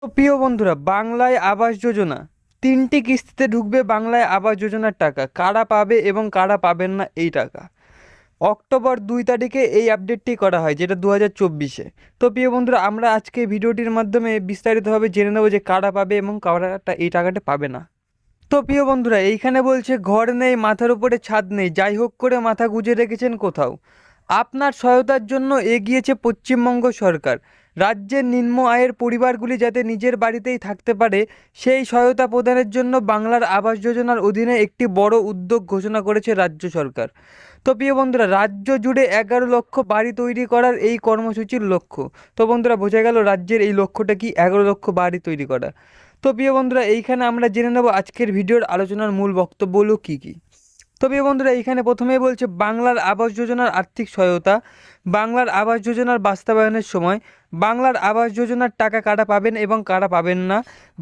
প্রিয় বন্ধুরা, বাংলায় আবাস যোজনা। তিনটি কিস্তিতে ঢুকবে বাংলায় আবাস যোজনার টাকা। কারা পাবে এবং কারা পাবেন না এই টাকা? অক্টোবর দুই তারিখে এই আপডেটটি করা হয়, যেটা দু হাজার চব্বিশে। তো প্রিয় বন্ধুরা, আমরা আজকে ভিডিওটির মাধ্যমে বিস্তারিতভাবে জেনে নেব যে কারা পাবে এবং কারা টা- এই টাকাটা পাবে না। তো প্রিয় বন্ধুরা, এইখানে বলছে, ঘর নেই, মাথার উপরে ছাদ নেই, যাই হোক করে মাথা গুজে রেখেছেন কোথাও। আপনার সহায়তার জন্য এগিয়েছে পশ্চিমবঙ্গ সরকার। রাজ্যের নিম্ন আয়ের পরিবারগুলি যাতে নিজের বাড়িতেই থাকতে পারে, সেই সহায়তা প্রদানের জন্য বাংলার আবাস যোজনার অধীনে একটি বড় উদ্যোগ ঘোষণা করেছে রাজ্য সরকার। তো প্রিয় বন্ধুরা, রাজ্য জুড়ে এগারো লক্ষ বাড়ি তৈরি করার এই কর্মসূচির লক্ষ্য। তো বন্ধুরা, বোঝা গেল রাজ্যের এই লক্ষ্যটা কি, এগারো লক্ষ বাড়ি তৈরি করা। তো প্রিয় বন্ধুরা, এইখানে আমরা জেনে নেব আজকের ভিডিওর আলোচনার মূল বক্তব্যগুলো কী কী। তো প্রিয় বন্ধুরা, এইখানে প্রথমেই বলছে বাংলার আবাস যোজনার আর্থিক সহায়তা। বাংলার আবাস যোজনার বাস্তবায়নের সময় বাংলার আবাস যোজনার টাকা কারা পাবেন এবং কারা পাবেন না?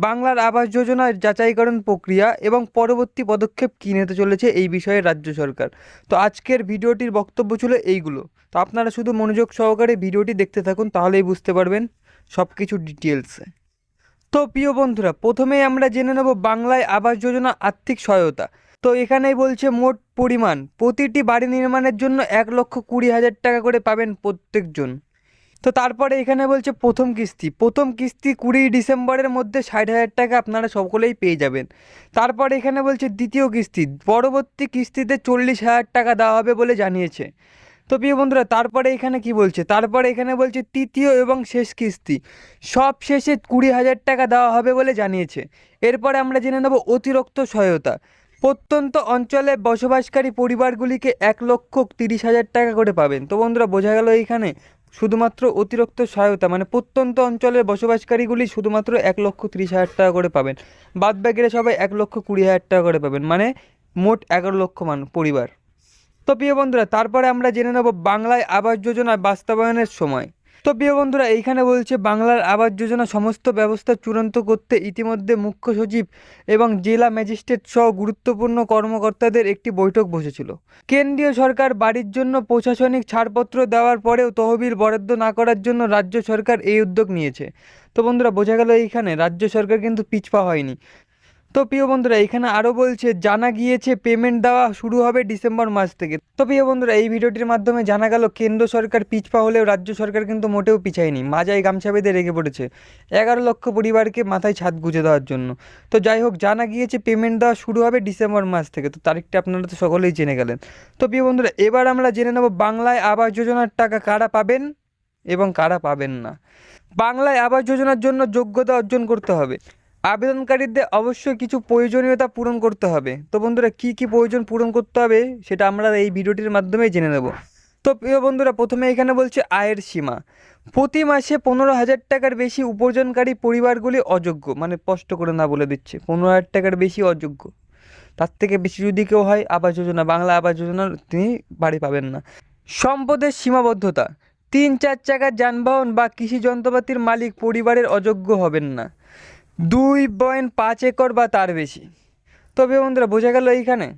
বাংলার আবাস যোজনার যাচাইকরণ প্রক্রিয়া এবং পরবর্তী পদক্ষেপ কী নিতে চলেছে এই বিষয়ে রাজ্য সরকার। তো আজকের ভিডিওটির বক্তব্য ছিল এইগুলো। তো আপনারা শুধু মনোযোগ সহকারে ভিডিওটি দেখতে থাকুন, তাহলেই বুঝতে পারবেন সব কিছু ডিটেলসে তো প্রিয় বন্ধুরা, প্রথমেই আমরা জেনে নেব বাংলায় আবাস যোজনা আর্থিক সহায়তা। তো এখানেই বলছে মোট পরিমাণ। প্রতিটি বাড়ি নির্মাণের জন্য এক লক্ষ কুড়ি হাজার টাকা করে পাবেন প্রত্যেকজন। তো তারপরে এখানে বলছে প্রথম কিস্তি। প্রথম কিস্তি কুড়ি ডিসেম্বরের মধ্যে ষাট হাজার টাকা আপনারা সকলেই পেয়ে যাবেন। তারপরে এখানে বলছে দ্বিতীয় কিস্তি। পরবর্তী কিস্তিতে চল্লিশ হাজার টাকা দেওয়া হবে বলে জানিয়েছে। তো প্রিয় বন্ধুরা, তারপরে এখানে কি বলছে? তারপরে এখানে বলছে তৃতীয় এবং শেষ কিস্তি। সব শেষে কুড়ি হাজার টাকা দেওয়া হবে বলে জানিয়েছে। এরপরে আমরা জেনে নেব অতিরিক্ত সহায়তা। প্রত্যন্ত অঞ্চলে বসবাসকারী পরিবারগুলিকে এক লক্ষ তিরিশ হাজার টাকা করে পাবেন। তো বন্ধুরা, বোঝা গেল এইখানে শুধুমাত্র অতিরিক্ত সহায়তা মানে প্রত্যন্ত অঞ্চলের বসবাসকারীগুলি শুধুমাত্র এক লক্ষ তিরিশ হাজার টাকা করে পাবেন। বাদ বাকিরা সবাই এক লক্ষ কুড়ি হাজার টাকা করে পাবেন মানে মোট এগারো লক্ষ মান পরিবার। তো প্রিয় বন্ধুরা, তারপরে আমরা জেনে নেব বাংলায় আবাস যোজনা বাস্তবায়নের সময়। তো প্রিয় বন্ধুরা, এইখানে বলছে, বাংলার আবাস যোজনা সমস্ত ব্যবস্থা চূড়ান্ত করতে ইতিমধ্যে মুখ্য সচিব এবং জেলা ম্যাজিস্ট্রেট সহ গুরুত্বপূর্ণ কর্মকর্তাদের একটি বৈঠক বসেছিল। কেন্দ্রীয় সরকার বাড়ির জন্য প্রশাসনিক ছাড়পত্র দেওয়ার পরেও তহবিল বরাদ্দ না করার জন্য রাজ্য সরকার এই উদ্যোগ নিয়েছে। তো বন্ধুরা, বোঝা গেল এইখানে রাজ্য সরকার কিন্তু পিছপা হয়নি। তো প্রিয় বন্ধুরা, এখানে আরও বলছে, জানা গিয়েছে পেমেন্ট দেওয়া শুরু হবে ডিসেম্বর মাস থেকে। তো প্রিয় বন্ধুরা, এই ভিডিওটির মাধ্যমে জানা গেল, কেন্দ্র সরকার পিছপা হলেও রাজ্য সরকার কিন্তু মোটেও পিছায়নি। মাজায় গামছা বেঁধে রেগে পড়েছে। এগারো লক্ষ পরিবারকে মাথায় ছাদ গুঁজে দেওয়ার জন্য। তো যাই হোক, জানা গিয়েছে পেমেন্ট দেওয়া শুরু হবে ডিসেম্বর মাস থেকে। তো তারিখটা আপনারা তো সকলেই জেনে গেলেন। তো প্রিয় বন্ধুরা, এবার আমরা জেনে নেব, বাংলায় আবাস যোজনার টাকা কারা পাবেন এবং কারা পাবেন না? বাংলায় আবাস যোজনার জন্য যোগ্যতা অর্জন করতে হবে। আবেদনকারীদের অবশ্যই কিছু প্রয়োজনীয়তা পূরণ করতে হবে। তো বন্ধুরা, কী কী প্রয়োজন পূরণ করতে হবে সেটা আমরা এই ভিডিওটির মাধ্যমেই জেনে নেব। তো প্রিয় বন্ধুরা, প্রথমে এখানে বলছে আয়ের সীমা। প্রতি মাসে পনেরো হাজার টাকার বেশি উপার্জনকারী পরিবারগুলি অযোগ্য মানে স্পষ্ট করে না বলে দিচ্ছে, পনেরো হাজার টাকার বেশি অযোগ্য। তার থেকে বেশি যদি কেউ হয়, আবাস যোজনা, বাংলা আবাস যোজনার তিনি বাড়ি পাবেন না। সম্পদের সীমাবদ্ধতা। তিন চার চাকার যানবাহন বা কৃষি যন্ত্রপাতির মালিক পরিবারের অযোগ্য হবেন না। দুই পয়েন্ট পাঁচ একর বা তার বেশি। তবে বন্ধুরা, বোঝা গেল এইখানে।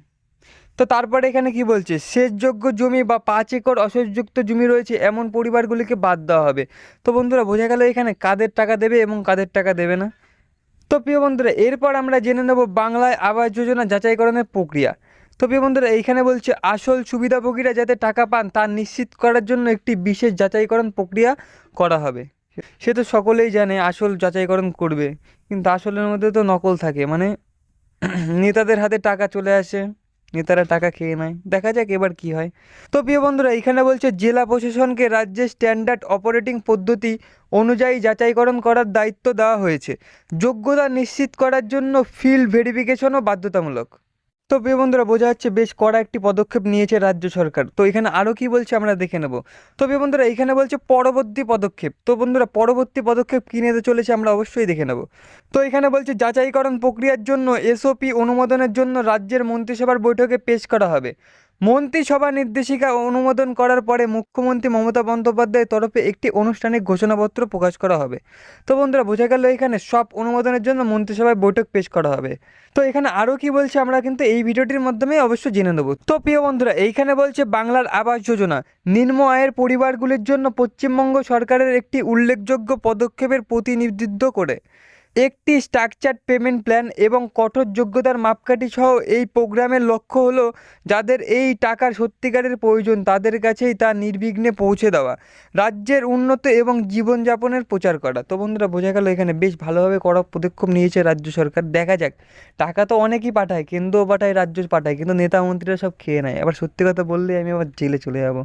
তো তারপরে এখানে কি বলছে? সেচযোগ্য জমি বা পাঁচ একর অসেচযুক্ত জমি রয়েছে, এমন পরিবারগুলিকে বাদ দেওয়া হবে। তো বন্ধুরা, বোঝা গেল এখানে কাদের টাকা দেবে এবং কাদের টাকা দেবে না। তো প্রিয় বন্ধুরা, এরপর আমরা জেনে নেব বাংলায় আবাস যোজনা যাচাইকরণের প্রক্রিয়া। তো প্রিয় বন্ধুরা, এইখানে বলছে, আসল সুবিধাভোগীরা যাতে টাকা পান তা নিশ্চিত করার জন্য একটি বিশেষ যাচাইকরণ প্রক্রিয়া করা হবে। সে তো সকলেই জানে, আসল যাচাইকরণ করবে। কিন্তু আসলের মধ্যে তো নকল থাকে মানে নেতাদের হাতে টাকা চলে আসে, নেতারা টাকা খেয়ে নেয়। দেখা যাক এবার কি হয়। তো প্রিয় বন্ধুরা এখানে বলছে, জেলা প্রশাসনকে রাজ্যের স্ট্যান্ডার্ড অপারেটিং পদ্ধতি অনুযায়ী যাচাইকরণ করার দায়িত্ব দেওয়া হয়েছে। যোগ্যতা নিশ্চিত করার জন্য ফিল্ড ভেরিফিকেশনও বাধ্যতামূলক। তো প্রিয় বন্ধুরা, বোঝা যাচ্ছে বেশ কড়া একটি পদক্ষেপ নিয়েছে রাজ্য সরকার। তো এখানে আরও কি বলছে আমরা দেখে নেব। তো প্রিয় বন্ধুরা, এখানে বলছে পরবর্তী পদক্ষেপ। তো বন্ধুরা, পরবর্তী পদক্ষেপ কী নিতে চলেছে আমরা অবশ্যই দেখে নেব। তো এখানে বলছে যাচাইকরণ প্রক্রিয়ার জন্য এসওপি অনুমোদনের জন্য রাজ্যের মন্ত্রিসভার বৈঠকে পেশ করা হবে। মন্ত্রিসভা নির্দেশিকা অনুমোদন করার পরে মুখ্যমন্ত্রী মমতা বন্দ্যোপাধ্যায়ের তরফে একটি আনুষ্ঠানিক ঘোষণাপত্র প্রকাশ করা হবে। তো বন্ধুরা, বোঝা গেল এখানে সব অনুমোদনের জন্য মন্ত্রিসভায় বৈঠক পেশ করা হবে। তো এখানে আরও কি বলছে আমরা কিন্তু এই ভিডিওটির মাধ্যমে অবশ্যই জেনে নেব। তো প্রিয় বন্ধুরা, এইখানে বলছে বাংলার আবাস যোজনা। নিম্ন আয়ের পরিবারগুলির জন্য পশ্চিমবঙ্গ সরকারের একটি উল্লেখযোগ্য পদক্ষেপের প্রতিনিধিত্ব করে। একটি স্ট্রাকচার্ড পেমেন্ট প্ল্যান এবং কঠোর যোগ্যতার মাপকাঠি সহ এই প্রোগ্রামের লক্ষ্য হলো যাদের এই টাকার সত্যিকারের প্রয়োজন তাদের কাছেই তা নির্বিঘ্নে পৌঁছে দেওয়া, রাজ্যের উন্নত এবং জীবনযাপনের প্রচার করা। তো বন্ধুরা, বোঝা গেল এখানে বেশ ভালোভাবে কড়া পদক্ষেপ নিয়েছে রাজ্য সরকার। দেখা যাক, টাকা তো অনেকই পাঠায়, কেন্দ্রও পাঠায় রাজ্য পাঠায়, কিন্তু নেতা মন্ত্রীরা সব খেয়ে নেয়। আবার সত্যি কথা বললে আমি আবার জেলে চলে যাব।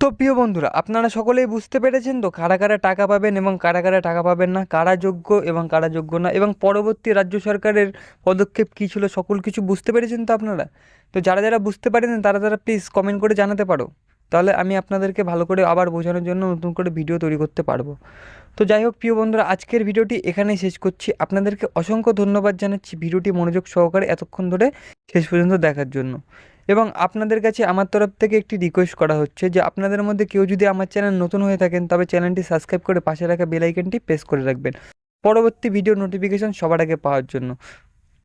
তো প্রিয় বন্ধুরা, আপনারা সকলেই বুঝতে পেরেছেন তো কারা কারা টাকা পাবেন এবং কারা কারা টাকা পাবেন না? কারা যোগ্য এবং কারা যোগ্য না এবং পরবর্তী রাজ্য সরকারের পদক্ষেপ কী ছিল, সকল কিছু বুঝতে পেরেছেন তো আপনারা? তো যারা যারা বুঝতে পারেন তারা তারা প্লিজ কমেন্ট করে জানাতে পারো। তাহলে আমি আপনাদেরকে ভালো করে আবার বোঝানোর জন্য নতুন করে ভিডিও তৈরি করতে পারব। তো যাই হোক, প্রিয় বন্ধুরা, আজকের ভিডিওটি এখানেই শেষ করছি। আপনাদেরকে অসংখ্য ধন্যবাদ জানাচ্ছি ভিডিওটি মনোযোগ সহকারে এতক্ষণ ধরে শেষ পর্যন্ত দেখার জন্য। এবং আপনাদের কাছে আমার তরফ থেকে একটি রিকোয়েস্ট করা হচ্ছে যে, আপনাদের মধ্যে কেউ যদি আমার চ্যানেল নতুন হয়ে থাকেন, তবে চ্যানেলটি সাবস্ক্রাইব করে পাশে রাখা বেল আইকনটি প্রেস করে রাখবেন। পরবর্তী ভিডিও নোটিফিকেশান সবার আগে পাওয়ার জন্য।